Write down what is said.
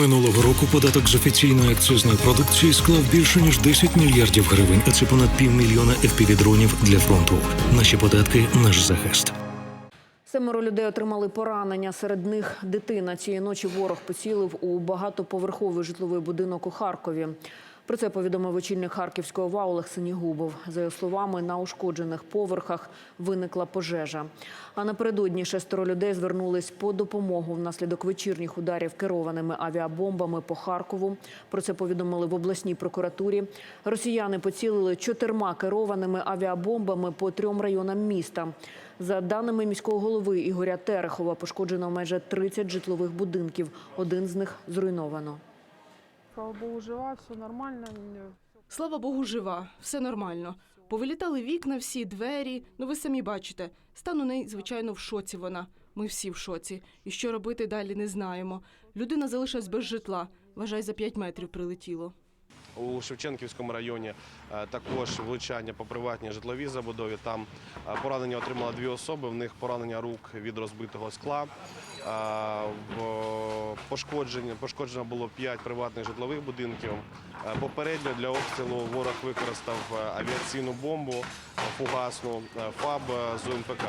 Минулого року податок з офіційної акцизної продукції склав більше ніж 10 мільярдів гривень, а це понад півмільйона FPV-дронів для фронту. Наші податки наш захист. Семеро людей отримали поранення. Серед них дитина. Цієї ночі ворог поцілив у багатоповерховий житловий будинок у Харкові. Про це повідомив очільник Харківського ОВА Олег Синігубов. За його словами, на ушкоджених поверхах виникла пожежа. А напередодні шестеро людей звернулись по допомогу внаслідок вечірніх ударів керованими авіабомбами по Харкову. Про це повідомили в обласній прокуратурі. Росіяни поцілили чотирма керованими авіабомбами по трьом районам міста. За даними міського голови Ігоря Терехова, пошкоджено майже 30 житлових будинків. Один з них зруйновано. Слава Богу, жива, все нормально. Слава Богу, жива, все нормально. Повилітали вікна, всі двері. Ну ви самі бачите. Стан у неї, звичайно, в шоці вона. Ми всі в шоці. І що робити далі, не знаємо. Людина залишилась без житла. Вважай, за 5 метрів прилетіло. У Шевченківському районі е, також влучання по приватній житловій забудові. Там е, поранення отримали дві особи. В них поранення рук від розбитого скла. Е, в- Пошкодження пошкоджено було 5 приватних житлових будинків. Е, Попередньо для обстрілу ворог використав е, авіаційну бомбу е, фугасну ФАБ з УМПК.